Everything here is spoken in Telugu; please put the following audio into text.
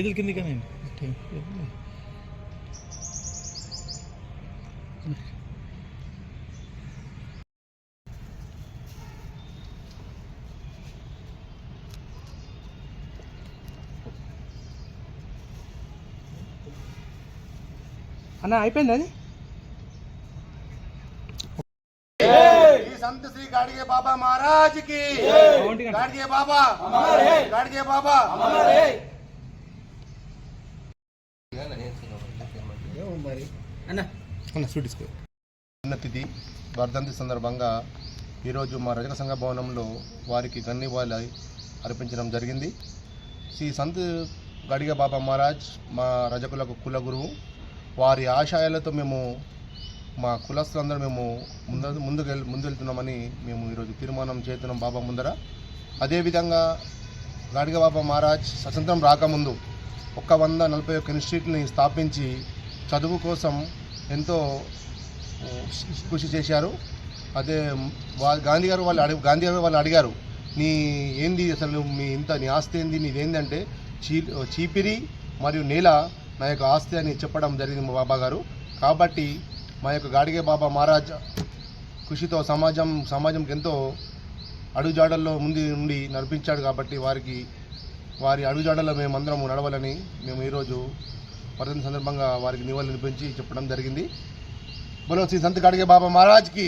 చేతుల కింది కానీ అన్న అయిపోయింది అది ఈ సంత శ్రీ గాడిగే బాబా మహారాజ్కి గాడిగే బాబా గాడిగే ఉన్నతిథి వర్ధంతి సందర్భంగా ఈరోజు మా రజక సంఘ భవనంలో వారికి గన్నివాళి అర్పించడం జరిగింది. శ్రీ సంత్ గడిగ బాబా మహారాజ్ మా రజకులకు కుల గురువు వారి ఆశయాలతో మేము మా కులస్తులందరూ మేము ముందు ముందుకు వెళ్ ముందుకెళ్తున్నామని మేము ఈరోజు తీర్మానం చేస్తున్నాం బాబా ముందర. అదేవిధంగా గాడిగ బాబా మహారాజ్ స్వతంత్రం రాకముందు ఒక్క వంద నలభై ఒక్క ఇన్స్టిట్యూట్ని స్థాపించి చదువు కోసం ఎంతో కృషి చేశారు. అదే వా గాంధీ గారు వాళ్ళు అడిగి గాంధీ గారు వాళ్ళు అడిగారు నీ ఏంది అసలు మీ ఇంత నీ ఆస్తి ఏంది? నీదేందంటే చీ చీపిరి మరియు నేల నా యొక్క ఆస్తి అని చెప్పడం జరిగింది మా బాబా గారు. కాబట్టి మా యొక్క గాడిగే బాబా మహారాజ్ కృషితో సమాజం సమాజంకి ఎంతో అడుగుజాడల్లో ముందు నుండి నడిపించాడు కాబట్టి వారికి వారి అడుగుజాడల్లో మేమందరం నడవాలని మేము ఈరోజు పర్యటన సందర్భంగా వారికి నివాళులు అనిపించి చెప్పడం జరిగింది. బలో శ్రీ సంత గాడిగే బాబా మహారాజ్కి.